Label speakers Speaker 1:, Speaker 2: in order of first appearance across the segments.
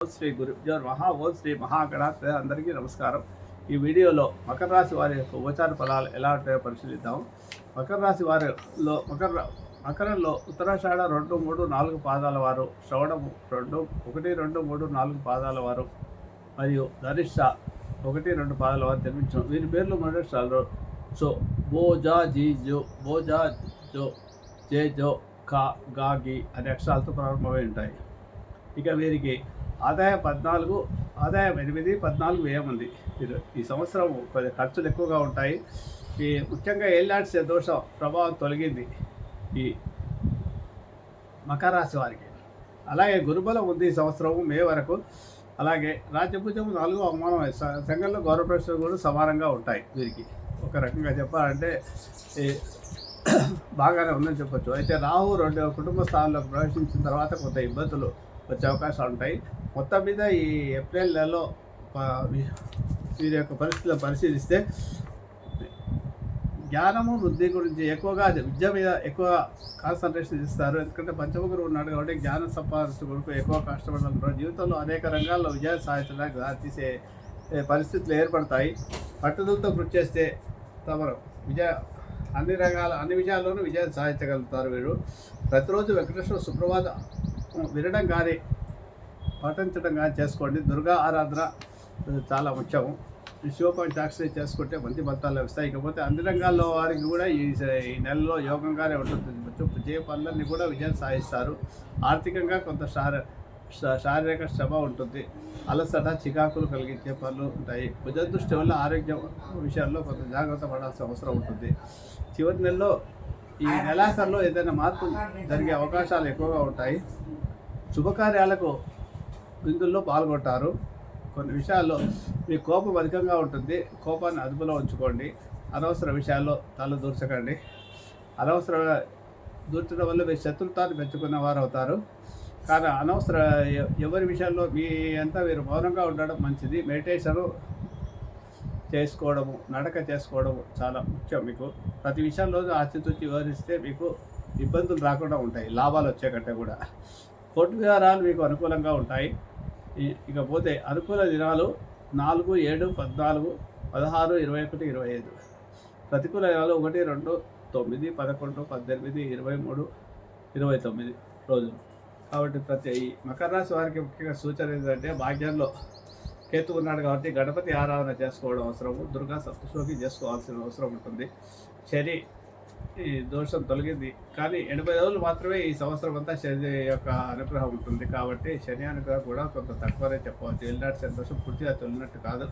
Speaker 1: శ్రీ గురుజో మహా ఓం శ్రీ మహాగణాధిపతి అందరికీ నమస్కారం. ఈ వీడియోలో మకర రాశి వారి యొక్క ఉపచార ఫలాలు ఎలా ఉంటాయో పరిశీలిద్దాం. మకర రాశి వారిలో మకర మకరంలో ఉత్తరాషాఢ రెండు మూడు నాలుగు పాదాల వారు శ్రవణము రెండు ఒకటి రెండు మూడు నాలుగు పాదాల వారు మరియు ధనిష్ట ఒకటి రెండు పాదాల వారు జన్మించాం వీరి పేర్లు మొదటి సో బోజా జీ జో బోజా జో జే జో కా గా గి అనే అక్షరాలతో ప్రారంభమై ఉంటాయి. ఇక వీరికి ఆదాయం పద్నాలుగు ఆదాయం ఎనిమిది పద్నాలుగు వ్యయం ఉంది. ఈ సంవత్సరం కొద్దిగా ఖర్చులు ఎక్కువగా ఉంటాయి. ఈ ముఖ్యంగా ఏళ్ళాడ్సే దోషం ప్రభావం తొలగింది ఈ మకర రాశి వారికి. అలాగే గురుబలం ఉంది ఈ సంవత్సరం మే వరకు. అలాగే రాజ్యభుజం నాలుగు అవమానం సంఘంలో గౌరవ ప్రశ్నలు కూడా సమానంగా ఉంటాయి వీరికి. ఒక రకంగా చెప్పాలంటే ఈ బాగానే ఉందని చెప్పొచ్చు. అయితే రాహు రెండు కుటుంబ స్థానంలో ప్రవేశించిన తర్వాత కొంత ఇబ్బందులు వచ్చే అవకాశాలు ఉంటాయి. మొత్తం మీద ఈ ఏప్రిల్ నెలలో వీరి యొక్క పరిస్థితులు పరిశీలిస్తే జ్ఞానము వృద్ధి గురించి ఎక్కువగా విద్య మీద ఎక్కువ కాన్సన్ట్రేషన్ ఇస్తారు. ఎందుకంటే పంచమ ఉన్నాడు కాబట్టి జ్ఞానం సంపాదించే కొరకు ఎక్కువ కష్టపడుతున్నారు జీవితంలో అనేక రంగాల్లో విజయాలు సాధించడానికి దారితీసే పరిస్థితులు ఏర్పడతాయి. పట్టుదలతో కృషి చేస్తే తమరు విజయ అన్ని రంగాల అన్ని విజయాల్లోనూ విజయం సాధించగలుగుతారు వీరు. ప్రతిరోజు వెంకటేశ్వర సుప్రభాత వినడం కానీ పఠించడం కానీ చేసుకోండి. దుర్గా ఆరాధన చాలా ముఖ్యం. ఈ శివపంచాక్షరి చేసుకుంటే మంచి ఫలితాలు లభిస్తాయి. ఇకపోతే అన్ని రంగాల్లో వారికి కూడా ఈ ఈ నెలలో యోగంగానే ఉంటుంది. చేయ పనులన్నీ కూడా విజయం సాధిస్తారు. ఆర్థికంగా కొంత శార శారీరక శ్రమ ఉంటుంది. అలసట చికాకులు కలిగించే పనులు ఉంటాయి. భుజ దృష్టి వల్ల ఆరోగ్య విషయాల్లో కొంత జాగ్రత్త పడాల్సిన అవసరం ఉంటుంది. చివరి నెలలో ఈ నెలాఖరులో ఏదైనా మార్పు జరిగే అవకాశాలు ఎక్కువగా ఉంటాయి. శుభకార్యాలకు విందుల్లో పాల్గొంటారు. కొన్ని విషయాల్లో మీ కోపం అధికంగా ఉంటుంది. కోపాన్ని అదుపులో ఉంచుకోండి. అనవసర విషయాల్లో తల దూర్చకండి. అనవసర దూర్చడం వల్ల మీ శత్రుత్వాన్ని పెంచుకున్న వారు అవుతారు కానీ అనవసర ఎవరి విషయాల్లో మీ అంతా మీరు మౌనంగా ఉండడం మంచిది. మెడిటేషను చేసుకోవడము నడక చేసుకోవడము చాలా ముఖ్యం మీకు. ప్రతి విషయంలో ఆచితూచి వివరిస్తే మీకు ఇబ్బందులు రాకుండా ఉంటాయి. లాభాలు వచ్చే కంటే కూడా. కోర్టు వ్యవహారాలు మీకు అనుకూలంగా ఉంటాయి. ఇకపోతే అనుకూల దినాలు నాలుగు ఏడు పద్నాలుగు పదహారు ఇరవై ఒకటి ఇరవై ఐదు. ప్రతికూల దినాలు ఒకటి రెండు తొమ్మిది పదకొండు పద్దెనిమిది ఇరవై మూడు ఇరవై తొమ్మిది రోజులు. కాబట్టి ప్రతి ఈ మకర రాశి వారికి ముఖ్యంగా సూచన ఏంటంటే భాగ్యంలో కేతు ఉన్నాడు కాబట్టి గణపతి ఆరాధన చేసుకోవడం అవసరము దుర్గా సప్తశోకి చేసుకోవాల్సిన అవసరం ఉంటుంది. శని ఈ దోషం తొలగింది. కానీ ఎనభై రోజులు మాత్రమే ఈ సంవత్సరం అంతా శని యొక్క అనుగ్రహం ఉంటుంది కాబట్టి శని అనుగ్రహం కూడా కొంత తక్కువనే చెప్పవచ్చు. వెళ్ళినట్టు శని దోషం పూర్తిగా తొలినట్టు కాదు.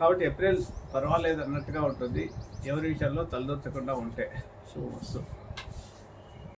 Speaker 1: కాబట్టి ఏప్రిల్ పర్వాలేదు అన్నట్టుగా ఉంటుంది. ఎవరి విషయంలో తలదొచ్చకుండా ఉంటే. శుభమస్తు